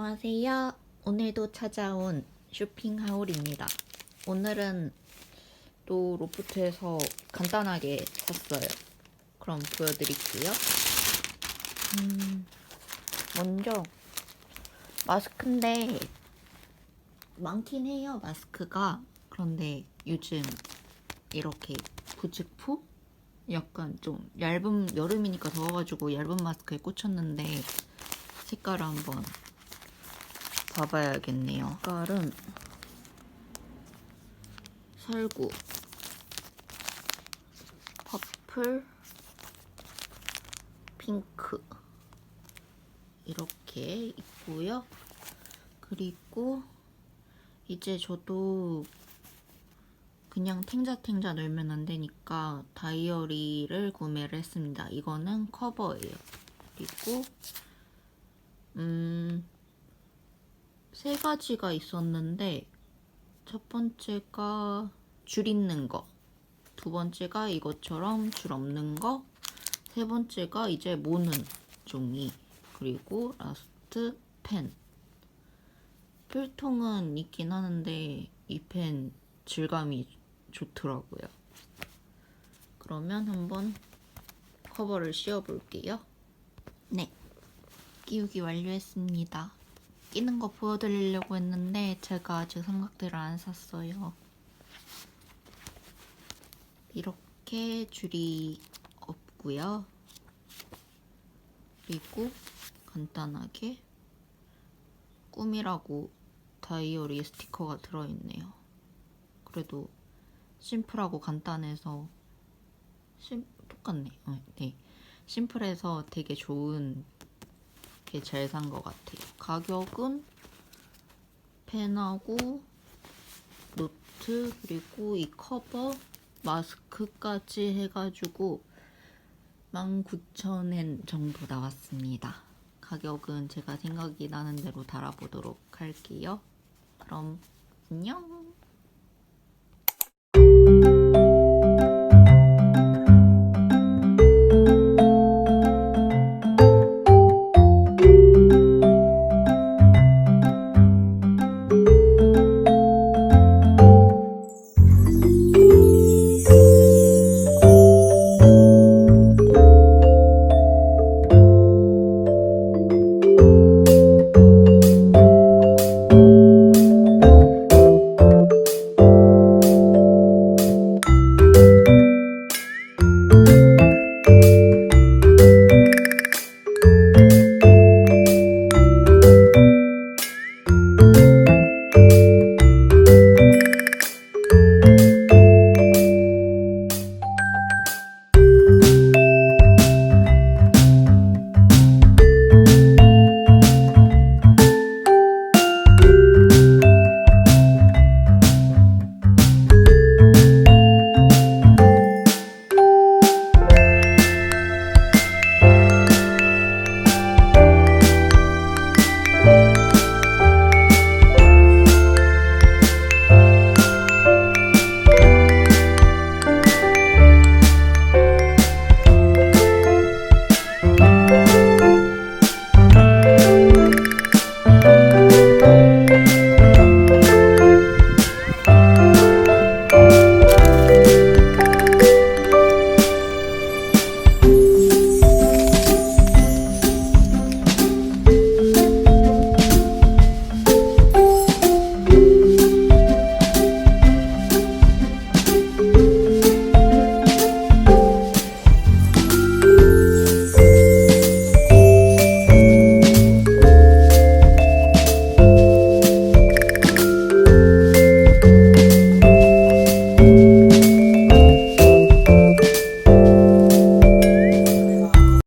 안녕하세요. 오늘도 찾아온 쇼핑 하울입니다. 오늘은 또 로프트에서 간단하게 샀어요. 그럼 보여드릴게요. 음, 먼저 마스크인데 많긴 해요. 마스크가 그런데 요즘 이렇게 부직포 약간 좀 얇은 여름이니까 더워가지고 얇은 마스크에 꽂혔는데 색깔을 한번 봐봐야겠네요. 색깔은 설구, 퍼플, 핑크 이렇게 있고요. 그리고 이제 저도 그냥 탱자탱자 놀면 안 되니까 다이어리를 구매를 했습니다. 이거는 커버예요. 그리고 음, 세 가지가 있었는데, 첫 번째가 줄 있는 거. 두 번째가 이것처럼 줄 없는 거. 세 번째가 이제 모는 종이. 그리고 라스트 펜. 필통은 있긴 하는데 이 펜 질감이 좋더라고요. 그러면 한번 커버를 씌워 볼게요. 네. 끼우기 완료했습니다. 끼는 거 보여드리려고 했는데 제가 아직 삼각대를 안 샀어요. 이렇게 줄이 없고요. 그리고 간단하게 꿈이라고 다이어리 스티커가 들어있네요. 그래도 심플하고 간단해서 심 똑같네. 어, 네. 심플해서 되게 좋은 게 잘 산 것 같아요. 가격은 펜하고 노트 그리고 이 커버 마스크까지 해가지고 19,000엔 정도 나왔습니다. 가격은 제가 생각이 나는 대로 달아보도록 할게요. 그럼 안녕!